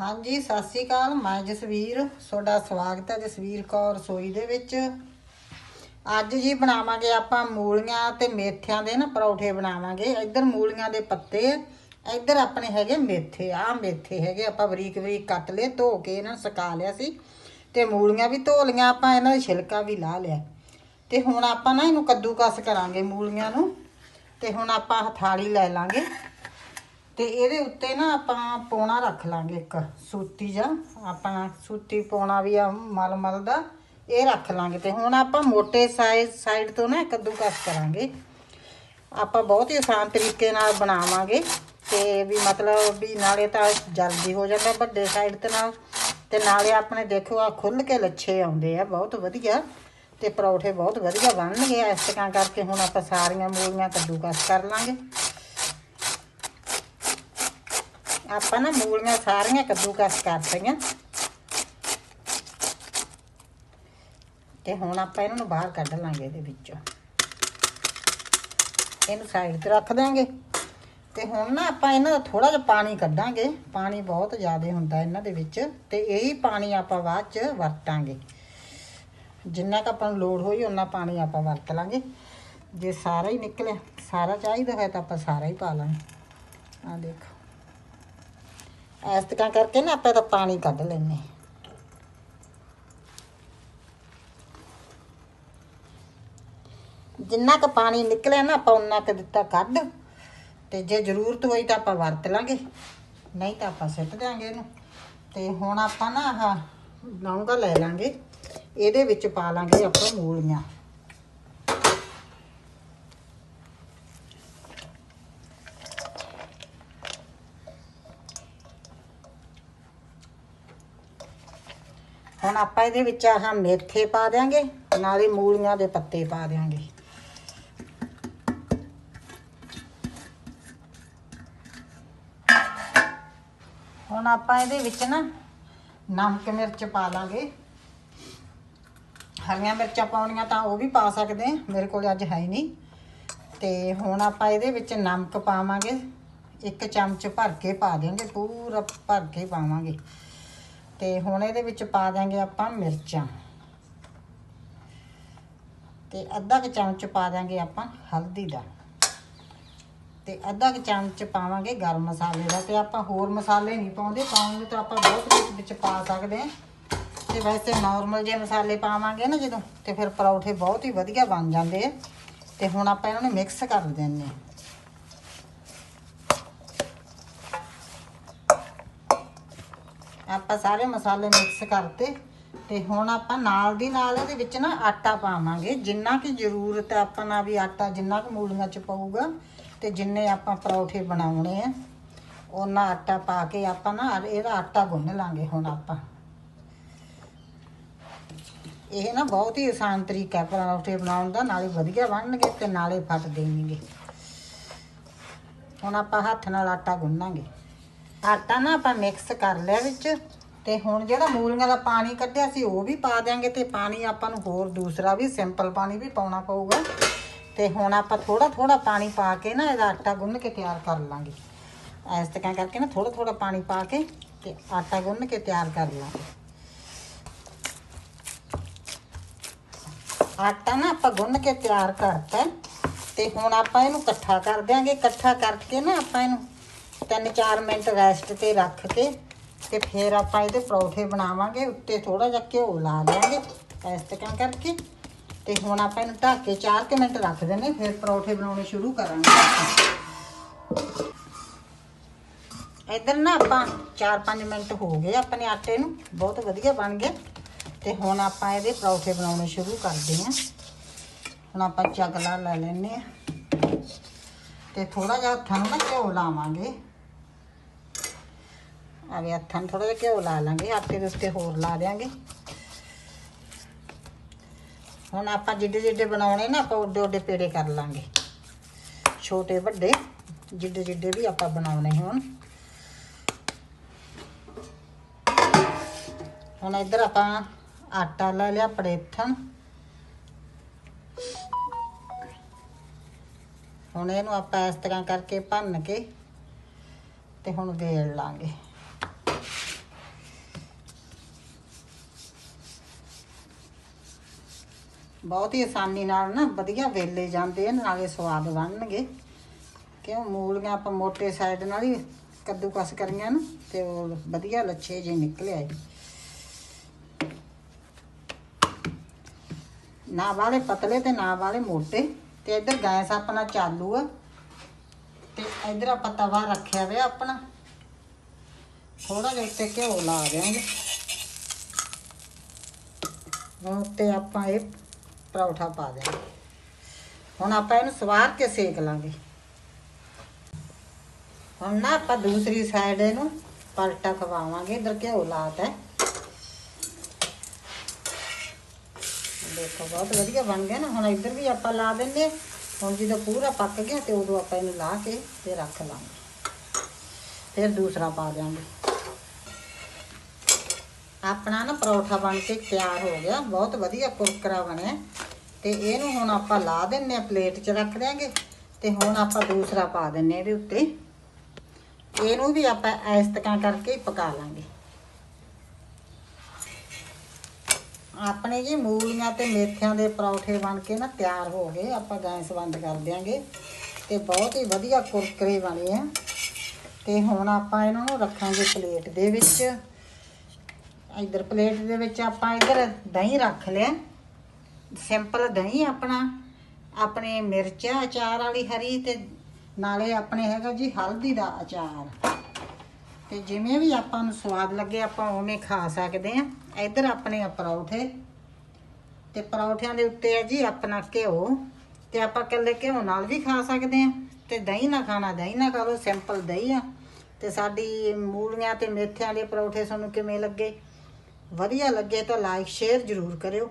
ਹਾਂਜੀ, ਸਤਿ ਸ੍ਰੀ ਅਕਾਲ। ਮੈਂ ਜਸਵੀਰ, ਤੁਹਾਡਾ ਸਵਾਗਤ ਹੈ ਜਸਵੀਰ ਕੌਰ ਰਸੋਈ ਦੇ ਵਿੱਚ। ਅੱਜ ਜੀ ਬਣਾਵਾਂਗੇ ਆਪਾਂ ਮੂਲੀਆਂ ਤੇ ਮੇਥਿਆਂ ਦੇ ਨਾ ਪਰੌਠੇ ਬਣਾਵਾਂਗੇ। ਇੱਧਰ ਮੂਲੀਆਂ ਦੇ ਪੱਤੇ, ਇੱਧਰ ਆਪਣੇ ਹੈਗੇ ਮੇਥੇ। ਆ ਮੇਥੇ ਹੈਗੇ, ਆਪਾਂ ਬਰੀਕ ਬਰੀਕ ਕੱਟ ਲਏ, ਧੋ ਕੇ ਇਹਨਾਂ ਨੂੰ ਸੁਕਾ ਲਿਆ ਸੀ। ਤੇ ਮੂਲੀਆਂ ਵੀ ਧੋ ਲਈਆਂ, ਆਪਾਂ ਇਹਨਾਂ ਦਾ ਛਿਲਕਾ ਵੀ ਲਾ ਲਿਆ। ਤੇ ਹੁਣ ਆਪਾਂ ਨਾ ਇਹਨੂੰ ਕੱਦੂਕਸ ਕਰਾਂਗੇ ਮੂਲੀਆਂ ਨੂੰ। ਤੇ ਹੁਣ ਆਪਾਂ ਹਥਾਲੀ ਲੈ ਲਾਂਗੇ। ਤੇ ਇਹਦੇ ਉੱਤੇ ਨਾ ਆਪਾਂ ਪੋਣਾ ਰੱਖ ਲਾਂਗੇ ਇੱਕ, ਸੂਤੀ ਜਾਂ, ਆਪਾਂ ਸੂਤੀ ਪੋਣਾ ਵੀ ਆ ਮਲ ਮਲ ਦਾ, ਇਹ ਰੱਖ ਲਾਂਗੇ ਤੇ ਹੁਣ ਆਪਾਂ ਮੋਟੇ ਸਾਈਜ਼ ਸਾਈਡ ਤੋਂ ਨਾ ਕੱਦੂਕਸ ਕਰਾਂਗੇ। ਆਪਾਂ ਬਹੁਤ ਹੀ ਆਸਾਨ ਤਰੀਕੇ ਨਾਲ ਬਣਾਵਾਂਗੇ ਤੇ ਵੀ ਮਤਲਬ ਵੀ ਨਾਲੇ ਤਾਂ ਜਲਦੀ ਹੋ ਜਾਂਦਾ ਵੱਡੇ ਸਾਈਡ ਤੇ ਨਾਲ। ਤੇ ਨਾਲੇ ਆਪਣੇ ਦੇਖੋ ਆ ਖੁੱਲ ਕੇ ਲੱਛੇ ਆਉਂਦੇ ਆ, ਬਹੁਤ ਵਧੀਆ। ਤੇ ਪਰੌਠੇ ਬਹੁਤ ਵਧੀਆ ਬਣਨਗੇ, ਇਸ ਤਰ੍ਹਾਂ ਕਰਕੇ ਹੁਣ ਆਪਾਂ ਸਾਰੀਆਂ ਮੂਲੀਆਂ ਕੱਦੂਕਸ ਕਰ ਲਾਂਗੇ। ਆਪਾਂ ਨਾ ਮੂਲੀਆਂ ਸਾਰੀਆਂ ਕੱਦੂਕਸ ਕਰਤੀਆਂ ਤੇ ਹੁਣ ਆਪਾਂ ਇਹਨਾਂ ਨੂੰ ਬਾਹਰ ਕੱਢ ਲਾਂਗੇ ਇਹਦੇ ਵਿੱਚੋਂ। ਇਹਨੂੰ ਸਾਈਡ ਤੇ ਰੱਖ ਦਾਂਗੇ ਤੇ ਹੁਣ ਨਾ ਆਪਾਂ ਇਹਨਾਂ ਦਾ ਥੋੜਾ ਜਿਹਾ ਪਾਣੀ ਕੱਢਾਂਗੇ। ਪਾਣੀ ਬਹੁਤ ਜ਼ਿਆਦਾ ਹੁੰਦਾ ਇਹਨਾਂ ਦੇ ਵਿੱਚ। ਤੇ ਇਹੀ ਪਾਣੀ ਆਪਾਂ ਬਾਅਦ ਚ ਵਰਤਾਂਗੇ। ਜਿੰਨਾ ਕੁ ਆਪਾਂ ਨੂੰ ਲੋੜ ਹੋਈ ਉਹਨਾਂ ਪਾਣੀ ਆਪਾਂ ਵਰਤ ਲਾਂਗੇ। ਜੇ ਸਾਰਾ ਹੀ ਨਿਕਲਿਆ, ਸਾਰਾ ਚਾਹੀਦਾ ਹੈ ਤਾਂ ਆਪਾਂ ਸਾਰਾ ਹੀ ਪਾ ਲਾਂਗੇ। ਆ ਦੇਖੋ। ਇਸ ਤਰ੍ਹਾਂ ਕਰਕੇ ਨਾ ਆਪਾਂ ਤਾਂ ਪਾਣੀ ਕੱਢ ਲੈਨੇ ਜਿੰਨਾ ਕੁ ਪਾਣੀ ਨਿਕਲਿਆ ਨਾ ਆਪਾਂ ਉਨਾ ਕੁ ਦਿੱਤਾ ਕੱਢ। ਤੇ ਜੇ ਜ਼ਰੂਰਤ ਹੋਈ ਤਾਂ ਆਪਾਂ ਵਰਤ ਲਾਂਗੇ। ਨਹੀਂ ਤਾਂ ਆਪਾਂ ਸਿੱਟ ਦਿਆਂਗੇ ਇਹਨੂੰ। ਤੇ ਹੁਣ ਆਪਾਂ ਨਾ ਆਹ ਲੌਂਗਾ ਲੈ ਲਾਂਗੇ। ਇਹਦੇ ਵਿੱਚ ਪਾ ਲਾਂਗੇ ਆਪਾਂ ਮੂਲੀਆਂ। ਹੁਣ ਆਪਾਂ ਇਹਦੇ ਵਿੱਚ ਆਹ ਮੇਥੇ ਪਾ ਦਿਆਂਗੇ, ਨਾਲੇ ਮੂਲੀਆਂ ਦੇ ਪੱਤੇ ਪਾ ਦਿਆਂਗੇ। ਹੁਣ ਆਪਾਂ ਇਹਦੇ ਵਿੱਚ ਨਾ ਨਮਕ ਮਿਰਚ ਪਾ ਲਾਂਗੇ। ਹਰੀਆਂ ਮਿਰਚਾਂ ਪਾਉਣੀਆਂ ਤਾਂ ਉਹ ਵੀ ਪਾ ਸਕਦੇ ਆ, ਮੇਰੇ ਕੋਲ ਅੱਜ ਹੈ ਹੀ ਨਹੀਂ। ਤੇ ਹੁਣ ਆਪਾਂ ਇਹਦੇ ਵਿੱਚ ਨਮਕ ਪਾਵਾਂਗੇ। ਇੱਕ ਚਮਚ ਭਰ ਕੇ ਪਾ ਦਿਆਂਗੇ, ਪੂਰਾ ਭਰ ਕੇ ਪਾਵਾਂਗੇ। ਤੇ ਹੁਣ ਇਹਦੇ ਵਿੱਚ ਪਾ ਦਾਂਗੇ ਆਪਾਂ ਮਿਰਚਾਂ। ਤੇ ਅੱਧਾ ਕੁ ਚਮਚ ਪਾ ਦਾਂਗੇ ਆਪਾਂ ਹਲਦੀ ਦਾ। ਤੇ ਅੱਧਾ ਕੁ ਚਮਚ ਪਾਵਾਂਗੇ ਗਰਮ ਮਸਾਲੇ ਦਾ। ਤੇ ਆਪਾਂ ਹੋਰ ਮਸਾਲੇ ਨਹੀਂ ਪਾਉਂਦੇ ਪਾਉਂਦੇ ਤਾਂ ਆਪਾਂ ਬਹੁਤ ਕੁਝ ਵਿੱਚ ਪਾ ਸਕਦੇ ਹਾਂ। ਤੇ ਵੈਸੇ ਨਾਰਮਲ ਜੇ ਮਸਾਲੇ ਪਾਵਾਂਗੇ ਨਾ ਜਦੋਂ, ਤੇ ਫਿਰ ਪਰੌਠੇ ਬਹੁਤ ਹੀ ਵਧੀਆ ਬਣ ਜਾਂਦੇ ਆ। ਤੇ ਹੁਣ ਆਪਾਂ ਇਹਨਾਂ ਨੂੰ ਮਿਕਸ ਕਰ ਦਿੰਨੇ ਹਾਂ। ਆਪਾਂ ਸਾਰੇ ਮਸਾਲੇ ਮਿਕਸ ਕਰਤੇ ਤੇ ਹੁਣ ਆਪਾਂ ਨਾਲ ਦੀ ਨਾਲ ਇਹਦੇ ਵਿੱਚ ਨਾ ਆਟਾ ਪਾਵਾਂਗੇ। ਜਿੰਨਾ ਕਿ ਜ਼ਰੂਰਤ ਹੈ ਆਪਾਂ ਨਾਲ ਵੀ ਆਟਾ ਜਿੰਨਾ ਕਿ ਮੂਲੀਆਂ ਚ ਪਊਗਾ ਤੇ ਜਿੰਨੇ ਆਪਾਂ ਪਰੌਠੇ ਬਣਾਉਣੇ ਆ ਉਹਨਾਂ ਆਟਾ ਪਾ ਕੇ ਆਪਾਂ ਨਾ ਇਹਦਾ ਆਟਾ ਗੁੰਨ ਲਾਂਗੇ ਹੁਣ ਆਪਾਂ। ਇਹ ਨਾ ਬਹੁਤ ਹੀ ਆਸਾਨ ਤਰੀਕਾ ਹੈ ਪਰੌਠੇ ਬਣਾਉਣ ਦਾ, ਨਾਲੇ ਵਧੀਆ ਬਣਨਗੇ ਤੇ ਨਾਲੇ ਫਟ ਦੇਣਗੇ। ਹੁਣ ਆਪਾਂ ਹੱਥ ਨਾਲ ਆਟਾ ਗੁੰਨਾਂਗੇ। ਆਟਾ ਨਾ ਆਪਾਂ ਮਿਕਸ ਕਰ ਲਿਆ ਵਿੱਚ ਤੇ ਹੁਣ ਜਿਹੜਾ ਮੂਲੀਆਂ ਦਾ ਪਾਣੀ ਕੱਢਿਆ ਸੀ ਉਹ ਵੀ ਪਾ ਦਿਆਂਗੇ ਤੇ ਪਾਣੀ ਆਪਾਂ ਨੂੰ ਹੋਰ ਦੂਸਰਾ ਵੀ ਸਿੰਪਲ ਪਾਣੀ ਵੀ ਪਾਉਣਾ ਪਊਗਾ। ਤੇ ਹੁਣ ਆਪਾਂ ਥੋੜਾ ਥੋੜਾ ਪਾਣੀ ਪਾ ਕੇ ਨਾ ਇਹਦਾ ਆਟਾ ਗੁੰਨ ਕੇ ਤਿਆਰ ਕਰ ਲਾਂਗੇ। ਇਸ ਤਰ੍ਹਾਂ ਕਰਕੇ ਨਾ ਥੋੜਾ ਥੋੜਾ ਪਾਣੀ ਪਾ ਕੇ ਤੇ ਆਟਾ ਗੁੰਨ ਕੇ ਤਿਆਰ ਕਰ ਲਾਂਗੇ। ਆਟਾ ਨਾ ਆਪਾਂ ਗੁੰਨ ਕੇ ਤਿਆਰ ਕਰਤਾ ਤੇ ਹੁਣ ਆਪਾਂ ਇਹਨੂੰ ਇਕੱਠਾ ਕਰ ਦਿਆਂਗੇ। ਇਕੱਠਾ ਕਰਕੇ ਨਾ ਆਪਾਂ ਇਹਨੂੰ ਤਿੰਨ ਚਾਰ ਮਿੰਟ ਰੈਸਟ ਤੇ ਰੱਖ ਕੇ ਤੇ ਫਿਰ ਆਪਾਂ ਇਹਦੇ ਪਰੌਠੇ ਬਣਾਵਾਂਗੇ, ਉੱਤੇ ਥੋੜਾ ਜਿਹਾ ਘਿਓ ਲਾ ਦਿਆਂਗੇ ਇਸ ਤਰ੍ਹਾਂ ਕਰਕੇ। ਤੇ ਹੁਣ ਆਪਾਂ ਇਹਨੂੰ ਢੱਕ ਕੇ 4 ਕੁ ਮਿੰਟ ਰੱਖ ਦਿੰਨੇ ਫਿਰ ਪਰੌਠੇ ਬਣਾਉਣੇ ਸ਼ੁਰੂ ਕਰਾਂਗੇ ਇਧਰ ਨਾ ਆਪਾਂ 4-5 ਮਿੰਟ ਹੋ ਗਏ ਆਪਣੇ ਆਟੇ ਨੂੰ, ਬਹੁਤ ਵਧੀਆ ਬਣ ਗਿਆ ਤੇ ਹੁਣ ਆਪਾਂ ਇਹਦੇ ਪਰੌਠੇ ਬਣਾਉਣੇ ਸ਼ੁਰੂ ਕਰਦੇ ਹਾਂ। ਹੁਣ ਆਪਾਂ ਚਗਲਾ ਲੈ ਲੈਨੇ ਆ ਤੇ ਥੋੜਾ ਜਿਹਾ ਹੱਥਾਂ ਨੂੰ ਨਾ ਘਿਓ ਲਾਵਾਂਗੇ। ਆਵੇ ਵੀ ਹੱਥਾਂ ਨੂੰ ਥੋੜਾ ਜਿਹਾ ਘਿਓ ਲਾ ਲਾਂਗੇ, ਆਟੇ ਦੇ ਉੱਤੇ ਹੋਰ ਲਾ ਦਿਆਂਗੇ। ਹੁਣ ਆਪਾਂ ਜਿੱਡੇ ਜਿੱਡੇ ਬਣਾਉਣੇ ਨਾ, ਆਪਾਂ ਓਡੇ ਓਡੇ ਪੇੜੇ ਕਰ ਲਾਂਗੇ। ਛੋਟੇ ਵੱਡੇ, ਜਿੱਡੇ ਜਿੱਡੇ ਵੀ ਆਪਾਂ ਬਣਾਉਣੇ ਹੁਣ। ਹੁਣ ਇੱਧਰ ਆਪਾਂ ਆਟਾ ਲੈ ਲਿਆ ਪੜੇਥਣ ਹੁਣ ਇਹਨੂੰ ਆਪਾਂ ਇਸ ਤਰ੍ਹਾਂ ਕਰਕੇ ਭੰਨ ਕੇ ਤੇ ਹੁਣ ਵੇਲ ਲਾਂਗੇ। ਬਹੁਤ ਹੀ ਆਸਾਨੀ ਨਾਲ ਨਾ ਵਧੀਆ ਵੇਲੇ ਜਾਂਦੇ ਆ, ਨਾਲੇ ਸਵਾਦ ਬਣਨਗੇ। ਕਿਉਂ? ਮੂਲੀਆਂ ਆਪਾਂ ਮੋਟੇ ਸਾਈਡ ਨਾਲ ਹੀ ਕੱਦੂਕਸ ਕਰੀਆਂ ਨਾ, ਤੇ ਉਹ ਵਧੀਆ ਲੱਛੇ ਜਿਹੇ ਨਿਕਲੇ ਆਏ ਨਾ ਵਾਲੇ ਪਤਲੇ ਤੇ ਨਾ ਵਾਲੇ ਮੋਟੇ। ਤੇ ਇੱਧਰ ਗੈਸ ਆਪਣਾ ਚਾਲੂ ਆ। ਤੇ ਇੱਧਰ ਆਪਾਂ ਤਵਾ ਰੱਖਿਆ ਹੋਇਆ ਆਪਣਾ। ਥੋੜਾ ਜਿਹਾ ਉੱਤੇ ਘਿਓ ਲਾ ਦਿਆਂਗੇ। ਹੁਣ ਉੱਤੇ ਆਪਾਂ ਇਹ ਪਰੌਠਾ ਪਾ ਦਿਆਂਗੇ ਹੁਣ ਆਪਾਂ ਇਹਨੂੰ ਸਵਾਰ ਕੇ ਸੇਕ ਲਾਂਗੇ। ਹੁਣ ਨਾ ਆਪਾਂ ਦੂਸਰੀ ਸਾਈਡ ਇਹਨੂੰ ਪਲਟਾ ਖਵਾਵਾਂਗੇ, ਇਧਰ ਘਿਓ ਲਾਤਾ ਹੈ। ਦੇਖੋ, ਬਹੁਤ ਵਧੀਆ ਬਣ ਗਿਆ ਨਾ। ਹੁਣ ਇੱਧਰ ਵੀ ਆਪਾਂ ਲਾ ਦਿੰਨੇ ਹੁਣ ਜਦੋਂ ਪੂਰਾ ਪੱਕ ਗਿਆ ਤੇ ਉਦੋਂ ਆਪਾਂ ਇਹਨੂੰ ਲਾ ਕੇ ਤੇ ਰੱਖ ਲਾਂਗੇ। ਫਿਰ ਦੂਸਰਾ ਪਾ ਦਿਆਂਗੇ। ਆਪਣਾ ਨਾ ਪਰੌਠਾ ਬਣ ਕੇ ਤਿਆਰ ਹੋ ਗਿਆ। ਬਹੁਤ ਵਧੀਆ ਕੁਰਕਰਾ ਬਣਿਆ। ਤੇ ਇਹਨੂੰ ਹੁਣ ਆਪਾਂ ਲਾ ਦਿੰਨੇ ਆ ਪਲੇਟ 'ਚ ਰੱਖ ਦਿਆਂਗੇ ਤੇ ਹੁਣ ਆਪਾਂ ਦੂਸਰਾ ਪਾ ਦਿੰਨੇ ਇਹਦੇ ਉੱਤੇ। ਇਹਨੂੰ ਵੀ ਆਪਾਂ ਇਸ ਤਰ੍ਹਾਂ ਕਰਕੇ ਪਕਾ ਲਾਂਗੇ। ਆਪਣੇ ਜੀ ਮੂਲੀਆਂ ਤੇ ਮੇਥਿਆਂ ਦੇ ਪਰੌਠੇ ਬਣ ਕੇ ਨਾ ਤਿਆਰ ਹੋ ਗਏ, ਆਪਾਂ ਗੈਸ ਬੰਦ ਕਰ ਦਿਆਂਗੇ ਤੇ ਬਹੁਤ ਹੀ ਵਧੀਆ ਕੁਰਕਰੇ ਬਣੇ ਆ। ਤੇ ਹੁਣ ਆਪਾਂ ਇਹਨਾਂ ਨੂੰ ਰੱਖਾਂਗੇ ਪਲੇਟ ਦੇ ਵਿੱਚ। ਇਧਰ ਪਲੇਟ ਦੇ ਵਿੱਚ ਆਪਾਂ ਇਧਰ ਦਹੀਂ ਰੱਖ ਲਿਆ। ਸਿੰਪਲ ਦਹੀਂ ਆਪਣਾ, ਆਪਣੇ ਮਿਰਚਾਂ ਅਚਾਰ ਵਾਲੀ ਹਰੀ ਤੇ ਨਾਲੇ ਆਪਣੇ ਹੈਗਾ ਜੀ ਹਲਦੀ ਦਾ ਅਚਾਰ। ਤੇ ਜਿਵੇਂ ਵੀ ਆਪਾਂ ਨੂੰ ਸਵਾਦ ਲੱਗੇ ਆਪਾਂ ਉਵੇਂ ਖਾ ਸਕਦੇ ਆ। ਇੱਧਰ ਆਪਣੇ ਆ ਪਰੌਠੇ। ਤੇ ਪਰੌਠਿਆਂ ਦੇ ਉੱਤੇ ਹੈ ਜੀ ਆਪਣਾ ਘਿਓ। ਤੇ ਆਪਾਂ ਇਕੱਲੇ ਘਿਓ ਨਾਲ ਵੀ ਖਾ ਸਕਦੇ ਆ। ਤੇ ਦਹੀਂ ਨਾਲ ਖਾਣਾ, ਦਹੀਂ ਨਾ ਖਾ ਲਓ, ਸਿੰਪਲ ਦਹੀਂ ਆ। ਤੇ ਸਾਡੀ ਮੂਲੀਆਂ ਤੇ ਮੇਥਿਆਂ ਦੇ ਪਰੌਠੇ ਤੁਹਾਨੂੰ ਕਿਵੇਂ ਲੱਗੇ? ਵਧੀਆ ਲੱਗੇ ਤਾਂ ਲਾਈਕ ਸ਼ੇਅਰ ਜ਼ਰੂਰ ਕਰਿਓ।